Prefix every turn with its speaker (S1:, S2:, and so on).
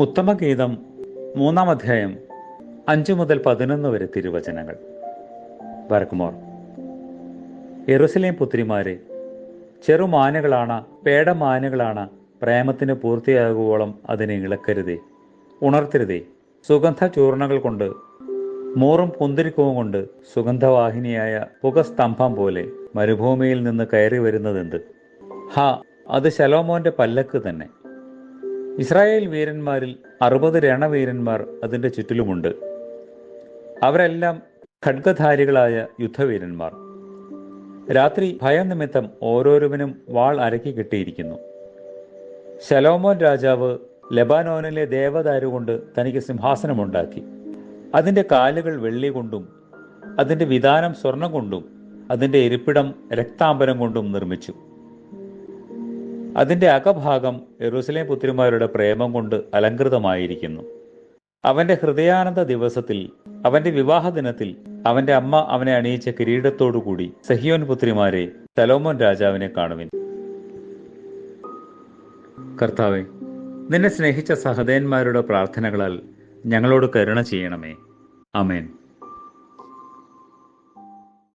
S1: ഉത്തമഗീതം മൂന്നാം അധ്യായം അഞ്ചു മുതൽ പതിനൊന്ന് വരെ തിരുവചനങ്ങൾ. വരക്കുമോർ. എറുസലേം പുത്രിമാരെ ചെറുമാനുകളാണ് പേടമാനുകളാണ് പ്രേമത്തിന് പൂർത്തിയാകുവോളം അതിനെ ഇളക്കരുതേ ഉണർത്തരുതേ. സുഗന്ധ ചൂർണകൾ കൊണ്ട് മോറും കുന്തിരിക്കവും കൊണ്ട് സുഗന്ധവാഹിനിയായ പുകസ്തംഭം പോലെ മരുഭൂമിയിൽ നിന്ന് കയറി വരുന്നതെന്ത് ഹാ അത് ശലോമോന്റെ പല്ലക്ക് തന്നെ. ഇസ്രായേൽ വീരന്മാരിൽ അറുപത് രണവീരന്മാർ അതിന്റെ ചുറ്റിലുമുണ്ട്. അവരെല്ലാം ഖഡ്ഗധാരികളായ യുദ്ധവീരന്മാർ. രാത്രി ഭയം നിമിത്തം ഓരോരുവനും വാൾ അരക്കി കിട്ടിയിരിക്കുന്നു. ശലോമോൻ രാജാവ് ലെബാനോനിലെ ദേവദാരു കൊണ്ട് തനിക്ക് സിംഹാസനമുണ്ടാക്കി. അതിന്റെ കാലുകൾ വെള്ളി കൊണ്ടും അതിന്റെ വിധാനം സ്വർണം കൊണ്ടും അതിന്റെ ഇരിപ്പിടം രക്താംബരം കൊണ്ടും നിർമ്മിച്ചു. അതിന്റെ അകഭാഗം എറുസലേം പുത്രിമാരുടെ പ്രേമം കൊണ്ട് അലങ്കൃതമായിരിക്കുന്നു അവന്റെ ഹൃദയാനന്ദ ദിവസത്തിൽ അവന്റെ വിവാഹ ദിനത്തിൽ അവന്റെ അമ്മ അവനെ അണിയിച്ച കിരീടത്തോടുകൂടി സഹിയോൻ പുത്രിമാരെ സലോമോൻ രാജാവിനെ കാണുവിൻ. കർത്താവെ നിന്നെ സ്നേഹിച്ച സഹദേന്മാരുടെ പ്രാർത്ഥനകളാൽ ഞങ്ങളോട് കരുണ ചെയ്യണമേ. അമേൻ